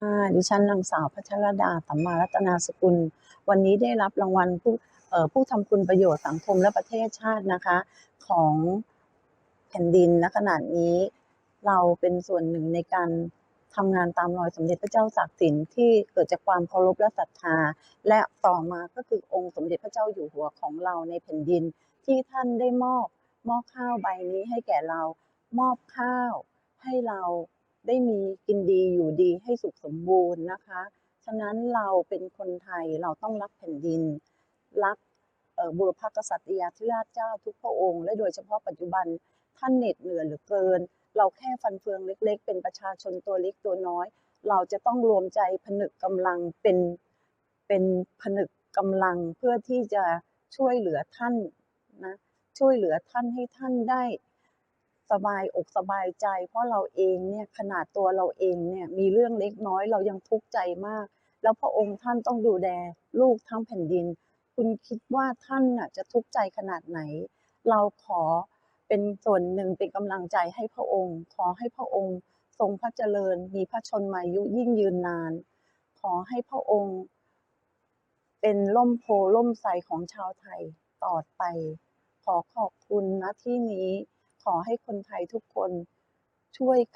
ค่ะดิฉันนางสาวพัชรดาสัมมารัตนาสกุล วันนี้ได้รับรางวัลผู้ผู้ทำคุณประโยชน์สังคมและประเทศชาตินะคะ ของแผ่นดินณขณะนี้ เราเป็นส่วนหนึ่งในการทำงานตามรอยสมเด็จพระเจ้าตากสินที่เกิดจากความเคารพและศรัทธา และต่อมาก็คือองค์สมเด็จพระเจ้าอยู่หัวของเราในแผ่นดินที่ท่านได้มอบมอบข้าวใบนี้ให้แก่เรา มอบข้าวให้เรา ได้มีกินดีอยู่ดีให้สุขสมบูรณ์นะคะ ฉะนั้นเราเป็นคนไทยเราต้องรักแผ่นดิน รักบุรพกษัตริยาธิราชเจ้าทุกพระองค์ และโดยเฉพาะปัจจุบันท่านเหน็ดเหนื่อยเหลือเกิน เราแค่ฟันเฟืองเล็ก ๆ เป็นประชาชนตัวเล็กตัวน้อย เราจะต้องรวมใจผนึกกำลังเป็นเป็นผนึกกำลังเพื่อที่จะช่วยเหลือท่านนะช่วยเหลือท่านให้ท่านได้ สบายอกสบายใจ เพราะเราเองเนี่ยขนาดตัวเราเองเนี่ยมีเรื่องเล็กน้อยเรายังทุกข์ใจมาก แล้วพระองค์ท่านต้องดูแลลูกทั้งแผ่นดิน คุณคิดว่าท่านน่ะจะทุกข์ใจขนาดไหน เราขอเป็นส่วนหนึ่งเป็นกำลังใจให้พระองค์ ขอให้พระองค์ทรงพระเจริญ มีพระชนมายุยิ่งยืนนาน ขอให้พระองค์ เป็นล่มโพล่มไทรของชาวไทยต่อไป ขอขอบคุณนะที่นี้ ขอให้คนไทยทุกคนช่วยกัน